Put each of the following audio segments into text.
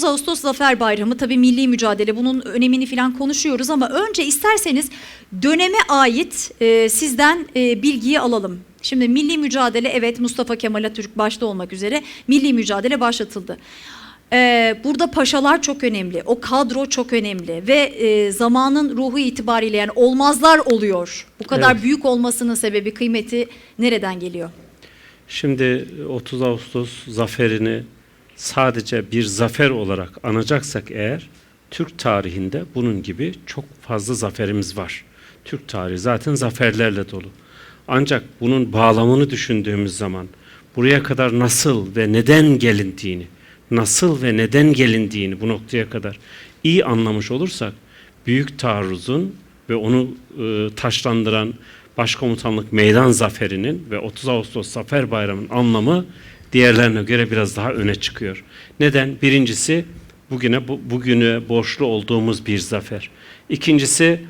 30 Ağustos Zafer Bayramı tabii milli mücadele bunun önemini falan konuşuyoruz ama önce isterseniz döneme ait e, sizden e, bilgiyi alalım. Şimdi milli mücadele evet Mustafa Kemal Atatürk başta olmak üzere milli mücadele başlatıldı. Ee, burada paşalar çok önemli, o kadro çok önemli ve e, zamanın ruhu itibariyle yani olmazlar oluyor. Bu kadar Evet. büyük olmasının sebebi, kıymeti nereden geliyor? Şimdi 30 Ağustos zaferini sadece bir zafer olarak anacaksak eğer Türk tarihinde bunun gibi çok fazla zaferimiz var. Türk tarihi zaten zaferlerle dolu. Ancak bunun bağlamını düşündüğümüz zaman buraya kadar nasıl ve neden gelindiğini, nasıl ve neden gelindiğini bu noktaya kadar iyi anlamış olursak büyük taarruzun ve onu e, taşlandıran Başkomutanlık Meydan Zaferi'nin ve 30 Ağustos Zafer Bayramı'nın anlamı diğerlerine göre biraz daha öne çıkıyor. Neden? Birincisi bugüne bu, bugüne borçlu olduğumuz bir zafer. İkincisi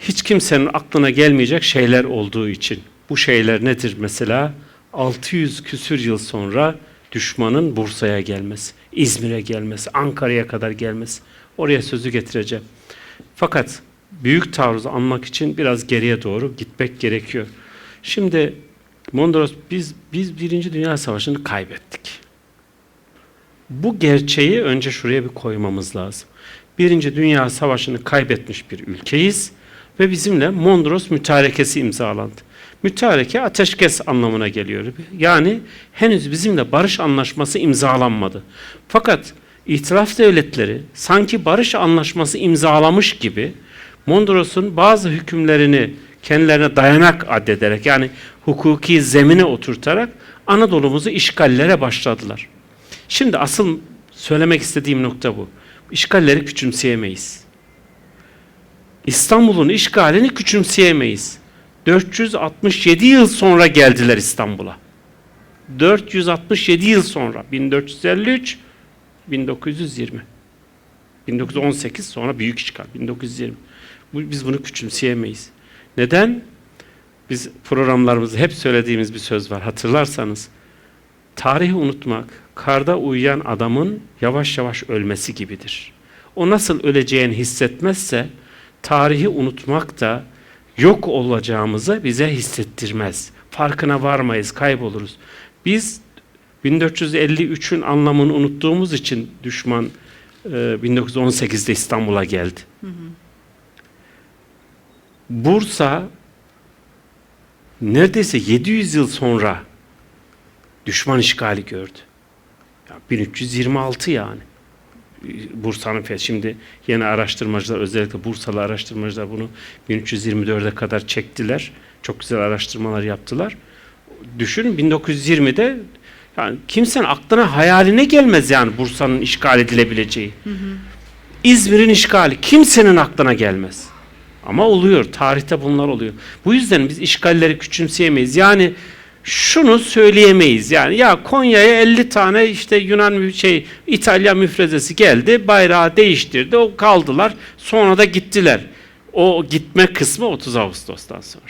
hiç kimsenin aklına gelmeyecek şeyler olduğu için. Bu şeyler nedir mesela? 600 küsür yıl sonra düşmanın Bursa'ya gelmesi, İzmir'e gelmesi, Ankara'ya kadar gelmesi. Oraya sözü getireceğim. Fakat büyük taarruzu anmak için biraz geriye doğru gitmek gerekiyor. Şimdi Mondros biz biz Birinci Dünya Savaşı'nı kaybettik. Bu gerçeği önce şuraya bir koymamız lazım. Birinci Dünya Savaşı'nı kaybetmiş bir ülkeyiz ve bizimle Mondros Mütarekesi imzalandı. Mütareke ateşkes anlamına geliyor. Yani henüz bizimle barış anlaşması imzalanmadı. Fakat İtilaf devletleri sanki barış anlaşması imzalamış gibi Mondros'un bazı hükümlerini kendilerine dayanak addederek yani hukuki zemine oturtarak Anadolu'muzu işgallere başladılar. Şimdi asıl söylemek istediğim nokta bu. İşgalleri küçümseyemeyiz. İstanbul'un işgalini küçümseyemeyiz. 467 yıl sonra geldiler İstanbul'a. 467 yıl sonra 1453 1920 1918 sonra büyük işgal 1920 Bu- biz bunu küçümseyemeyiz. Neden? Biz programlarımızda hep söylediğimiz bir söz var hatırlarsanız. Tarihi unutmak karda uyuyan adamın yavaş yavaş ölmesi gibidir. O nasıl öleceğini hissetmezse tarihi unutmak da yok olacağımızı bize hissettirmez. Farkına varmayız, kayboluruz. Biz 1453'ün anlamını unuttuğumuz için düşman e, 1918'de İstanbul'a geldi. Bursa neredeyse 700 yıl sonra düşman işgali gördü. Ya 1326 yani. Bursa'nın fethi. Şimdi yeni araştırmacılar özellikle Bursalı araştırmacılar bunu 1324'e kadar çektiler. Çok güzel araştırmalar yaptılar. Düşünün 1920'de yani kimsenin aklına hayaline gelmez yani Bursa'nın işgal edilebileceği. İzmir'in işgali kimsenin aklına gelmez. Ama oluyor. Tarihte bunlar oluyor. Bu yüzden biz işgalleri küçümseyemeyiz. Yani şunu söyleyemeyiz. Yani ya Konya'ya 50 tane işte Yunan şey İtalya müfrezesi geldi, bayrağı değiştirdi, o kaldılar. Sonra da gittiler. O gitme kısmı 30 Ağustos'tan sonra.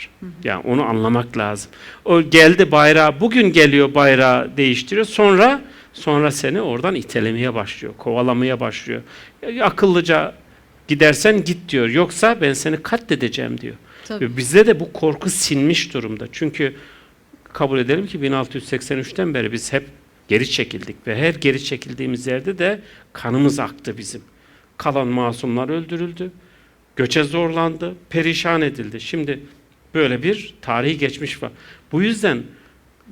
Yani onu anlamak lazım. O geldi bayrağı, bugün geliyor bayrağı değiştiriyor. Sonra sonra seni oradan itelemeye başlıyor, kovalamaya başlıyor. Akıllıca gidersen git diyor. Yoksa ben seni katledeceğim diyor. Tabii. Bizde de bu korku sinmiş durumda. Çünkü kabul edelim ki 1683'ten beri biz hep geri çekildik ve her geri çekildiğimiz yerde de kanımız aktı bizim. Kalan masumlar öldürüldü, göçe zorlandı, perişan edildi. Şimdi böyle bir tarihi geçmiş var. Bu yüzden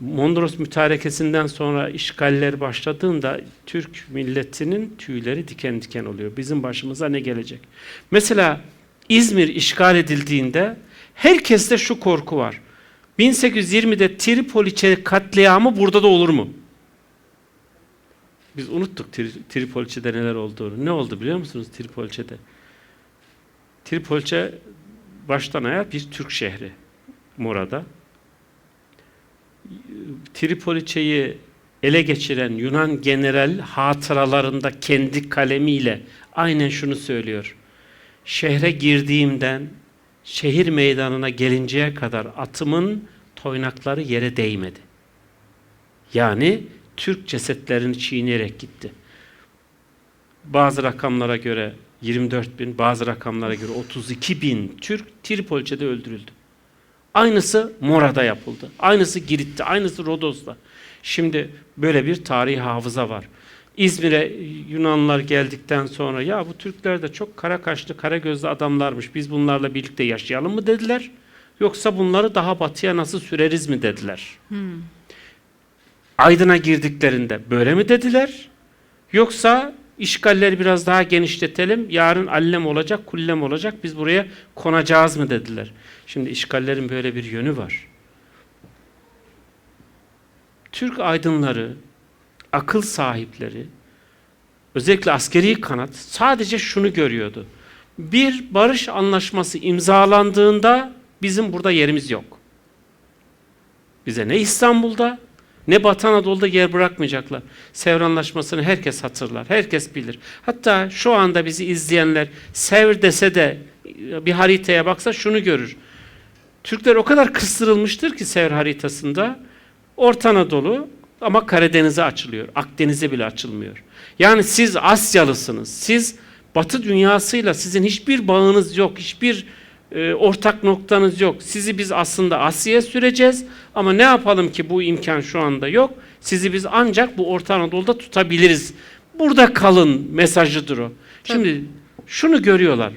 Mondros mütarekesinden sonra işgaller başladığında Türk milletinin tüyleri diken diken oluyor. Bizim başımıza ne gelecek? Mesela İzmir işgal edildiğinde herkeste şu korku var. 1820'de Tripoliçe katliamı burada da olur mu? Biz unuttuk Tri Tripoliçe'de neler olduğunu. Ne oldu biliyor musunuz Tripoliçe'de? Tripoliçe baştan ayağa bir Türk şehri Mora'da. Tripoliçe'yi ele geçiren Yunan general hatıralarında kendi kalemiyle aynen şunu söylüyor. Şehre girdiğimden şehir meydanına gelinceye kadar atımın toynakları yere değmedi. Yani Türk cesetlerini çiğneyerek gitti. bazı rakamlara göre 24 bin, bazı rakamlara göre 32 bin Türk Tripoli'de öldürüldü. Aynısı Mora'da yapıldı. Aynısı Girit'te, aynısı Rodos'ta. Şimdi böyle bir tarihi hafıza var. İzmir'e Yunanlılar geldikten sonra ya bu Türkler de çok kara kaşlı, kara gözlü adamlarmış. Biz bunlarla birlikte yaşayalım mı dediler. Yoksa bunları daha batıya nasıl süreriz mi dediler. Aydın'a girdiklerinde böyle mi dediler? Yoksa işgalleri biraz daha genişletelim. Yarın allem olacak, kullem olacak. Biz buraya konacağız mı dediler. Şimdi işgallerin böyle bir yönü var. Türk aydınları, akıl sahipleri, özellikle askeri kanat sadece şunu görüyordu. Bir barış anlaşması imzalandığında bizim burada yerimiz yok. Bize ne İstanbul'da ne Batı Anadolu'da yer bırakmayacaklar. Sevr Anlaşması'nı herkes hatırlar, herkes bilir. Hatta şu anda bizi izleyenler Sevr dese de bir haritaya baksa şunu görür. Türkler o kadar kıstırılmıştır ki Sevr haritasında Orta Anadolu ama Karadeniz'e açılıyor. Akdeniz'e bile açılmıyor. Yani siz Asyalısınız. Siz Batı dünyasıyla sizin hiçbir bağınız yok. Hiçbir e, ortak noktanız yok. Sizi biz aslında Asya'ya süreceğiz ama ne yapalım ki bu imkan şu anda yok. Sizi biz ancak bu Orta Anadolu'da tutabiliriz. Burada kalın mesajıdır o. Şimdi şunu görüyorlar.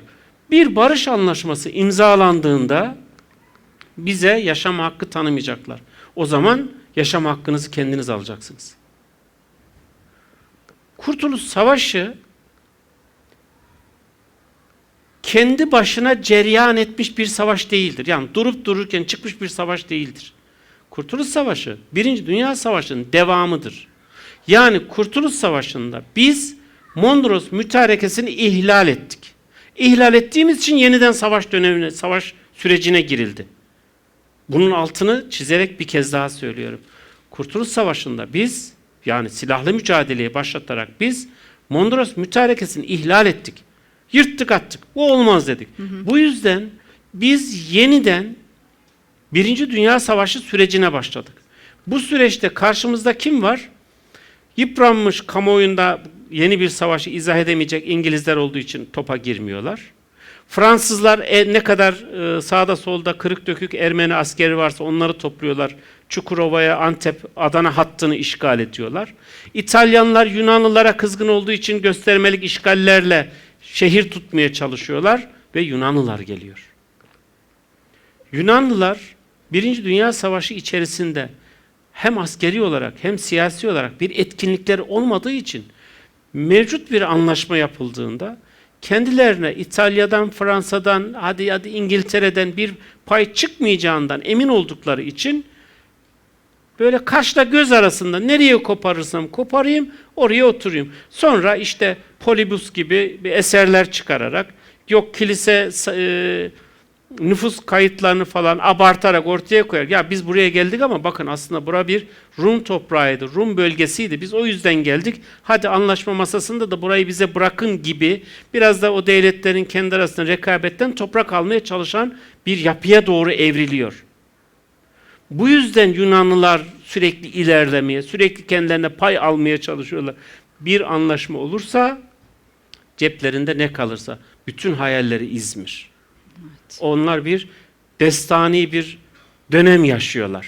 Bir barış anlaşması imzalandığında bize yaşam hakkı tanımayacaklar. O zaman yaşam hakkınızı kendiniz alacaksınız. Kurtuluş Savaşı kendi başına cereyan etmiş bir savaş değildir. Yani durup dururken çıkmış bir savaş değildir. Kurtuluş Savaşı, Birinci Dünya Savaşı'nın devamıdır. Yani Kurtuluş Savaşı'nda biz Mondros mütarekesini ihlal ettik. İhlal ettiğimiz için yeniden savaş dönemine, savaş sürecine girildi. Bunun altını çizerek bir kez daha söylüyorum. Kurtuluş Savaşı'nda biz yani silahlı mücadeleyi başlatarak biz Mondros mütarekesini ihlal ettik. Yırttık attık. Bu olmaz dedik. Bu yüzden biz yeniden Birinci Dünya Savaşı sürecine başladık. Bu süreçte karşımızda kim var? Yıpranmış kamuoyunda yeni bir savaşı izah edemeyecek İngilizler olduğu için topa girmiyorlar. Fransızlar e, ne kadar e, sağda solda kırık dökük Ermeni askeri varsa onları topluyorlar. Çukurova'ya, Antep, Adana hattını işgal ediyorlar. İtalyanlar Yunanlılara kızgın olduğu için göstermelik işgallerle şehir tutmaya çalışıyorlar ve Yunanlılar geliyor. Yunanlılar Birinci Dünya Savaşı içerisinde hem askeri olarak hem siyasi olarak bir etkinlikleri olmadığı için mevcut bir anlaşma yapıldığında kendilerine İtalya'dan, Fransa'dan, hadi hadi İngiltere'den bir pay çıkmayacağından emin oldukları için böyle kaşla göz arasında nereye koparırsam koparayım oraya oturayım. Sonra işte polibus gibi bir eserler çıkararak yok kilise e, nüfus kayıtlarını falan abartarak ortaya koyar. Ya biz buraya geldik ama bakın aslında bura bir Rum toprağıydı, Rum bölgesiydi. Biz o yüzden geldik. Hadi anlaşma masasında da burayı bize bırakın gibi biraz da o devletlerin kendi arasında rekabetten toprak almaya çalışan bir yapıya doğru evriliyor. Bu yüzden Yunanlılar sürekli ilerlemeye, sürekli kendilerine pay almaya çalışıyorlar. Bir anlaşma olursa ceplerinde ne kalırsa bütün hayalleri İzmir. Onlar bir destani bir dönem yaşıyorlar.